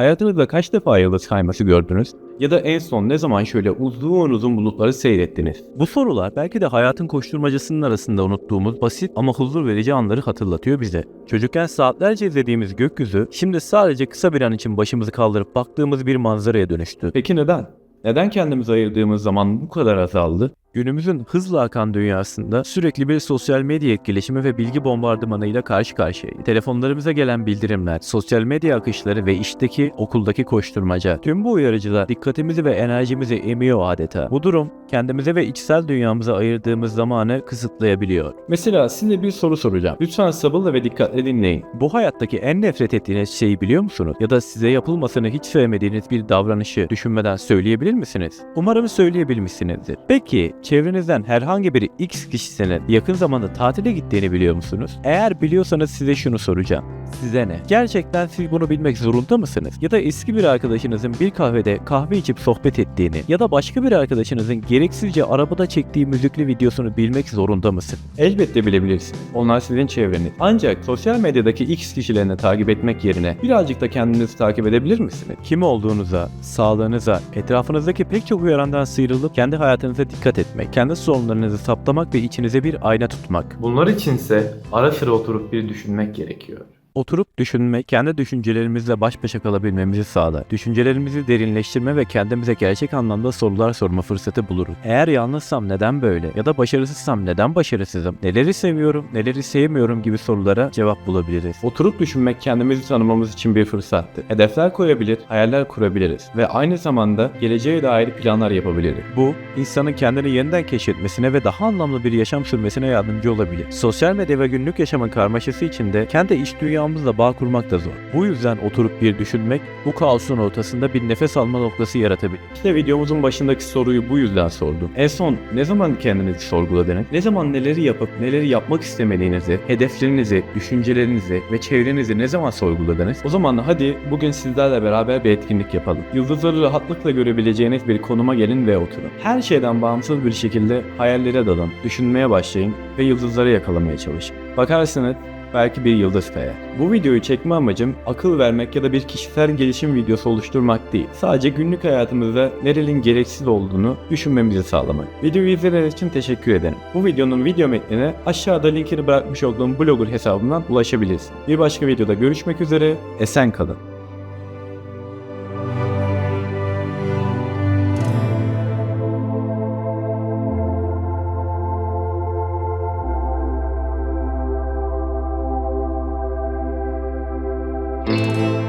Hayatınızda kaç defa yıldız kayması gördünüz? Ya da en son ne zaman şöyle uzun uzun bulutları seyrettiniz? Bu sorular belki de hayatın koşturmacasının arasında unuttuğumuz basit ama huzur verici anları hatırlatıyor bize. Çocukken saatlerce izlediğimiz gökyüzü şimdi sadece kısa bir an için başımızı kaldırıp baktığımız bir manzaraya dönüştü. Peki neden? Neden kendimize ayırdığımız zaman bu kadar azaldı? Günümüzün hızla akan dünyasında sürekli bir sosyal medya etkileşimi ve bilgi bombardımanıyla karşı karşıyayız. Telefonlarımıza gelen bildirimler, sosyal medya akışları ve işteki, okuldaki koşturmaca. Tüm bu uyarıcılar dikkatimizi ve enerjimizi emiyor adeta. Bu durum kendimize ve içsel dünyamıza ayırdığımız zamanı kısıtlayabiliyor. Mesela size bir soru soracağım. Lütfen sabırla ve dikkatle dinleyin. Bu hayattaki en nefret ettiğiniz şeyi biliyor musunuz? Ya da size yapılmasını hiç sevmediğiniz bir davranışı düşünmeden söyleyebilir misiniz? Umarım söyleyebilmişsinizdir. Peki çevrenizden herhangi bir X kişisinin yakın zamanda tatile gittiğini biliyor musunuz? Eğer biliyorsanız size şunu soracağım. Size ne? Gerçekten siz bunu bilmek zorunda mısınız? Ya da eski bir arkadaşınızın bir kahvede kahve içip sohbet ettiğini ya da başka bir arkadaşınızın gereksizce arabada çektiği müzikli videosunu bilmek zorunda mısın? Elbette bilebilirsin. Onlar sizin çevreniz. Ancak sosyal medyadaki X kişilerini takip etmek yerine birazcık da kendinizi takip edebilir misiniz? Kim olduğunuza, sağlığınıza, etrafınızdaki pek çok uyarandan sıyrılıp kendi hayatınıza dikkat etmek, kendi sorunlarınızı saptamak ve içinize bir ayna tutmak. Bunlar içinse ara sıra oturup bir düşünmek gerekiyor. Oturup düşünmek, kendi düşüncelerimizle baş başa kalabilmemizi sağlar. Düşüncelerimizi derinleştirme ve kendimize gerçek anlamda sorular sorma fırsatı buluruz. Eğer yalnızsam neden böyle? Ya da başarısızsam neden başarısızım? Neleri seviyorum, neleri sevmiyorum gibi sorulara cevap bulabiliriz. Oturup düşünmek kendimizi tanımamız için bir fırsattır. Hedefler koyabilir, hayaller kurabiliriz ve aynı zamanda geleceğe dair planlar yapabiliriz. Bu, insanın kendini yeniden keşfetmesine ve daha anlamlı bir yaşam sürmesine yardımcı olabilir. Sosyal medya ve günlük yaşamın karmaşası içinde kendi iç dünyamızla bağ kurmak da zor. Bu yüzden oturup bir düşünmek bu kaosun ortasında bir nefes alma noktası yaratabilir. İşte videomuzun başındaki soruyu bu yüzden sordum. En son ne zaman kendinizi sorguladınız? Ne zaman neleri yapıp neleri yapmak istemediğinizi, hedeflerinizi, düşüncelerinizi ve çevrenizi ne zaman sorguladınız? O zaman hadi bugün sizlerle beraber bir etkinlik yapalım. Yıldızları rahatlıkla görebileceğiniz bir konuma gelin ve oturun. Her şeyden bağımsız bir şekilde hayallere dalın, düşünmeye başlayın ve yıldızları yakalamaya çalışın. Bakarsınız belki bir yıldız kayar. Bu videoyu çekme amacım akıl vermek ya da bir kişisel gelişim videosu oluşturmak değil. Sadece günlük hayatımızda nerenin gereksiz olduğunu düşünmemizi sağlamak. Videoyu izlediğiniz için teşekkür ederim. Bu videonun video metnine aşağıda linkini bırakmış olduğum blogger hesabından ulaşabilirsin. Bir başka videoda görüşmek üzere, esen kalın. Música